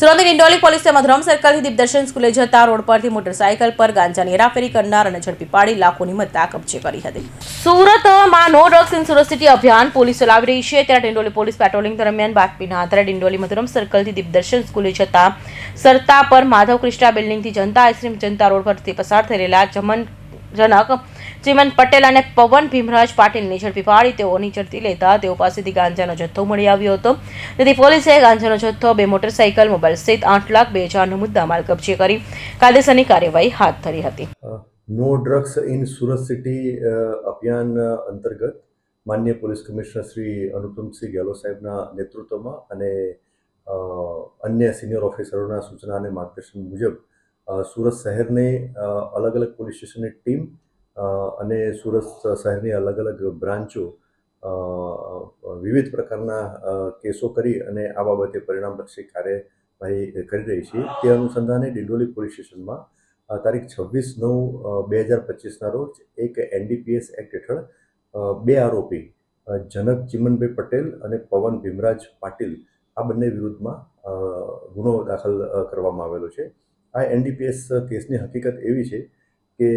સુરતની ડિંડોલી પોલીસે મધરમ સર્કલથી દીપદર્શન સ્કૂલે જતા રોડ પરથી મોટરસાયકલ પર ગાંજાની હેરાફેરી કરનાર અને ઝડપી પાડી લાખોની મત્તા કબજે કરી હતી. સુરતમાં no drugs in Surat city અભિયાન પોલીસ ચલાવી રહી છે. ત્યારે ડિંડોલી પોલીસ પેટ્રોલિંગ દરમિયાન બાતમીના આધારે ડિંડોલી મધુરમ સર્કલથી દીપદર્શન સ્કૂલે જતા સરતા પર Madhav Krishna બિલ્ડિંગથી Janata ice cream Janata road પરથી પસાર રહેલા જમન જનક ચિમન પટેલ અને પવન ભીમરાજ પાટીલની ઝડપી પાડી તેઓની ઝડપી લેતા તેઓ પાસેથી ગાંજાનો જથ્થો મળી આવ્યો હતો. તેથી પોલીસે ગાંજાનો જથ્થો, બે મોટરસાઇકલ, મોબાઈલ સહિત આઠ લાખ બે હજારનો મુદ્દામાલ કબજે કરી કાયદેસરની કાર્યવાહી હાથ ધરી હતી. No drugs in Surat city અભિયાન અંતર્ગત માન્ય પોલીસ કમિશનર શ્રી અનુપમસિંહ ગેહલોત સાહેબના નેતૃત્વમાં અને અન્ય સિનિયર ઓફિસરોના સૂચના અને માર્ગદર્શન મુજબ સુરત શહેરની અલગ અલગ પોલીસ સ્ટેશનની ટીમ અને સુરત શહેરની અલગ અલગ બ્રાન્ચો વિવિધ પ્રકારના કેસો કરી અને આ બાબતે પરિણામલક્ષી કાર્યવાહી કરી રહી છે. તે અનુસંધાને ડિંડોલી પોલીસ સ્ટેશનમાં તારીખ છવ્વીસ નવ બે હજાર પચીસના રોજ એક એનડીપીએસ એક્ટ હેઠળ બે આરોપી જનક ચિમનભાઈ પટેલ અને પવન ભીમરાજ પાટીલ, આ બંને વિરુદ્ધમાં ગુનો દાખલ કરવામાં આવેલો છે. આ એનડીપીએસ કેસની હકીકત એવી છે કે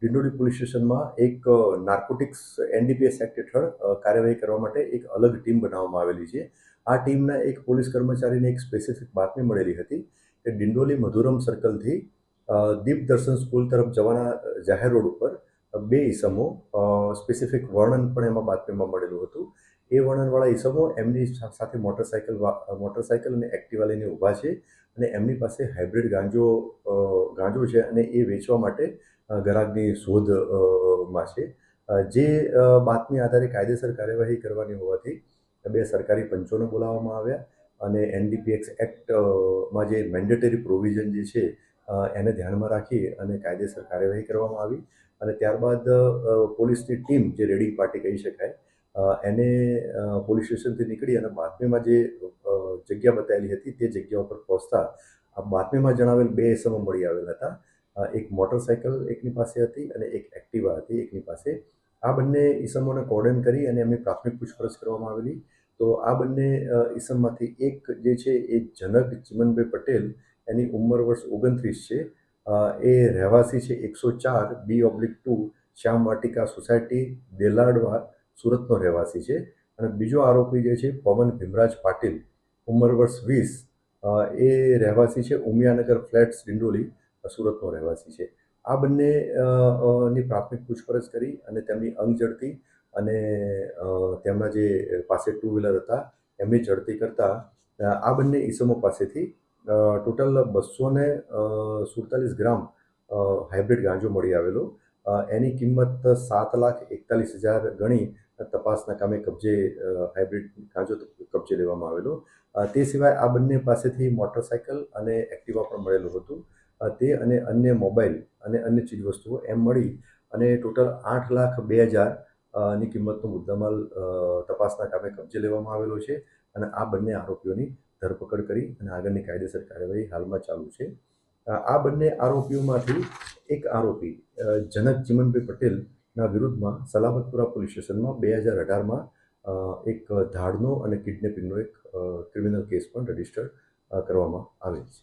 ડિંડોળી પોલીસ સ્ટેશનમાં એક નાર્કોટિક્સ એનડીપીએસ એક્ટ હેઠળ કાર્યવાહી કરવા માટે એક અલગ ટીમ બનાવવામાં આવેલી છે. આ ટીમના એક પોલીસ કર્મચારીને એક સ્પેસિફિક બાતમી મળેલી હતી કે ડિંડોલી મધુરમ સર્કલથી દીપ દર્શન સ્કૂલ તરફ જવાના જાહેર રોડ ઉપર બે ઈસમો સ્પેસિફિક વર્ણન પણ એમાં બાતમીમાં મળેલું હતું. એ વર્ણનવાળા ઈસમો એમની સાથે મોટરસાઇકલ મોટરસાયકલ અને એક્ટિવા લઈને ઊભા છે અને એમની પાસે હાઇબ્રિડ ગાંજો ગાંજો છે અને એ વેચવા માટે ગરાગની શોધમાં છે. જે બાતમી આધારે કાયદેસર કાર્યવાહી કરવાની હોવાથી, બે સરકારી પંચોને બોલાવવામાં આવ્યા અને એનડીપીએક્સ એક્ટમાં જે મેન્ડેટરી પ્રોવિઝન જે છે એને ધ્યાનમાં રાખી અને કાયદેસર કાર્યવાહી કરવામાં આવી અને ત્યારબાદ પોલીસની ટીમ જે રેડિંગ પાર્ટી કહી શકાય એને પોલીસ સ્ટેશનથી નીકળી અને બાતમીમાં જે જગ્યા બતાવેલી હતી તે જગ્યા ઉપર પહોંચતા આ બાતમીમાં જણાવેલ બે એસમો મળી આવેલ હતા. એક મોટરસાયકલ એકની પાસે હતી અને એક એક્ટિવા હતી એકની પાસે. આ બંને ઈસમોને કોર્ડન કરી અને એમની પ્રાથમિક પૂછપરછ કરવામાં આવેલી. તો આ બંને ઈસમમાંથી એક જે છે એ જનક ચિમનભાઈ પટેલ, એની ઉંમર વર્ષ ઓગણત્રીસ છે. એ રહેવાસી છે એકસો ચાર B oblique two Shyam Vatika society, Deladva, સુરતનો રહેવાસી છે. અને બીજો આરોપી જે છે પવન ભીમરાજ પાટીલ, ઉંમર વર્ષ વીસ. એ રહેવાસી છે ઉમિયાનગર ફ્લેટ્સ ડિંડોલી સુરતનો રહેવાસી છે. આ બંને ની પ્રાથમિક પૂછપરછ કરી અને તેમની અંગ ઝડપી અને તેમના જે પાસે ટુ વ્હીલર હતા, એમની ઝડપી કરતા આ બંને ઈસમો પાસેથી ટોટલ બસો ને સુડતાલીસ ગ્રામ હાઇબ્રિડ ગાંજો મળી આવેલો. એની કિંમત સાત લાખ એકતાલીસ હજાર ગણી તપાસના કામે કબજે હાઇબ્રિડ ગાંજો કબજે લેવામાં આવેલો. તે સિવાય આ બંને પાસેથી મોટરસાયકલ અને એક્ટિવા પણ મળેલું હતું. તે અને અન્ય મોબાઈલ અને અન્ય ચીજવસ્તુઓ એમ મળી અને ટોટલ આઠ લાખ બે હજારની કિંમતનો મુદ્દામાલ તપાસના કામે કબજે લેવામાં આવેલો છે અને આ બંને આરોપીઓની ધરપકડ કરી અને આગળની કાયદેસર કાર્યવાહી હાલમાં ચાલુ છે. આ બંને આરોપીઓમાંથી એક આરોપી જનક ચિમનભાઈ પટેલના વિરુદ્ધમાં સલામતપુરા પોલીસ સ્ટેશનમાં બે હજાર અઢારમાં એક ધાડનો અને કિડનેપિંગનો એક ક્રિમિનલ કેસ પણ રજિસ્ટર કરવામાં આવેલ છે.